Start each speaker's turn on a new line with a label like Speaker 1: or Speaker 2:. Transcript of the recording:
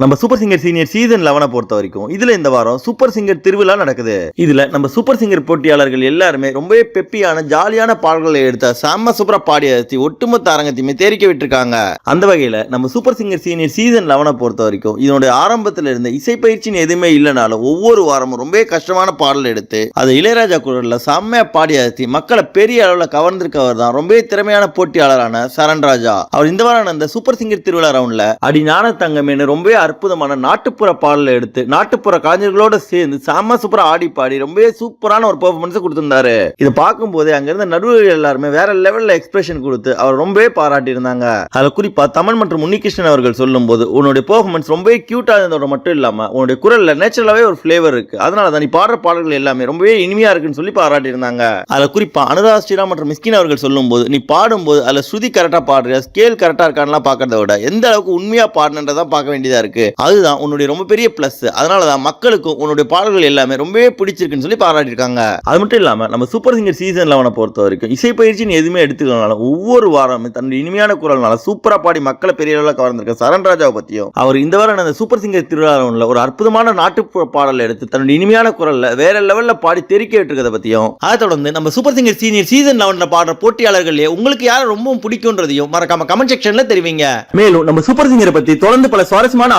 Speaker 1: நம்ம super singer senior season லெவனை பொறுத்த வரைக்கும் இதுல இந்த வாரம் சூப்பர் சிங்கர் திருவிழா நடக்குது. இதுல நம்ம சூப்பர் சிங்கர் போட்டியாளர்கள் எல்லாருமே ரொம்பவே பெப்பியான ஜாலியான பாடல்களை எடுத்த செம்ம சூப்பரா பாடி அழைச்சி ஒட்டுமொத்த அரங்கத்தையுமே தேரிக்க விட்டுருக்காங்க. அந்த வகையில நம்ம சூப்பர் சிங்கர் சீனியர் சீசன் லெவனை பொறுத்த வரைக்கும் இதனுடைய ஆரம்பத்துல இருந்த இசை பயிற்சின்னு எதுவுமே இல்லைனாலும் ஒவ்வொரு வாரமும் ரொம்பவே கஷ்டமான பாடல் எடுத்து அதை இளையராஜா குரல்ல செம்மையா பாடி அழைச்சி மக்களை பெரிய அளவுல கவர்ந்திருக்கவர் தான் ரொம்பவே திறமையான போட்டியாளரான சரண்ராஜா அவர் இந்த வாரம் அந்த சூப்பர் சிங்கர் திருவிழா ரவுண்ட்ல அடி ஞான தங்கமேனு ரொம்பவே அற்புதமான நாட்டுப்புற பாடலை எடுத்து நாட்டுப்புற கலைஞர்களோட சேர்ந்து செம்ம சூப்பரா ஆடி பாடி ரொம்பவே சூப்பரான ஒரு பெர்ஃபார்மன்ஸ் கொடுத்திருந்தாரு. இதை பார்க்கும்போதே அங்க இருந்த நடுவர்கள் எல்லாருமே வேற லெவல்ல எக்ஸ்பிரஷன் கொடுத்து அவர் ரொம்பவே பாராட்டி இருந்தாங்க அதுல குறிப்பா தமிழ் மற்றும் உன்னிகிருஷ்ணன் அவர்கள் சொல்லும்போது உன்னுடைய பெர்ஃபார்மன்ஸ் ரொம்பவே கியூட்டா இருந்ததோட மட்டும் இல்லாம உன்னுடைய குரல்ல நேச்சுரலாவே ஒரு ஃபிளேவர் இருக்கு. அதனால தான் நீ பாடுற பாடல்கள் எல்லாமே ரொம்பவே இனிமையா இருக்குன்னு சொல்லி பாராட்டி இருந்தாங்க அதுல குறிப்பா அனுராதா ஸ்ரீராம் மற்றும் மிஸ்கின் அவர்கள் சொல்லும்போது நீ பாடும்போது அதுல ஸ்ருதி கரெக்டா பாடுறியா? ஸ்கேல் கரெக்டா இருக்கான்லாம் பாக்குறத விட எந்த அளவுக்கு உண்மையா பாடுனதான் பார்க்க வேண்டியதா இருக்கு. இருக்கு. அதுதான் உன்னுடைய ரொம்ப பெரிய பிளஸ் அதனால தான் மக்களுக்கும் உன்னுடைய பாடல்கள் எல்லாமே ரொம்பவே பிடிச்சிருக்குன்னு சொல்லி பாராட்டியிருக்காங்க. அது மட்டும் இல்லாம நம்ம சூப்பர் சிங்கர் சீசன் லெவனை பொறுத்த வரைக்கும் இசை பயிற்சின்னு எதுவுமே எடுத்துக்கலனாலும் ஒவ்வொரு வாரமும் தன்னுடைய இனிமையான குரல்னால சூப்பரா பாடி மக்களை பெரிய அளவில் கவர்ந்திருக்க சரண் ராஜாவை பத்தியும் அவர் இந்த வாரம் நடந்த சூப்பர் சிங்கர் திருவிழாவில் ஒரு அற்புதமான நாட்டுப்புற பாடலை எடுத்து தன்னுடைய இனிமையான குரல்ல வேற லெவல்ல பாடி தெரிக்க விட்டுருக்கதை பத்தியும் அதை தொடர்ந்து நம்ம சூப்பர் சிங்கர் சீனியர் சீசன் லெவன்ல பாடுற போட்டியாளர்களே உங்களுக்கு யாரை ரொம்பவும் பிடிக்கும்ன்றதையும் மறக்காம கமெண்ட் செக்ஷன்ல தெரிவிங்க. மேலும் நம்ம சூப்பர் சிங்கரை பத்தி தொடர்ந்து பல சுவாரஸ்யமான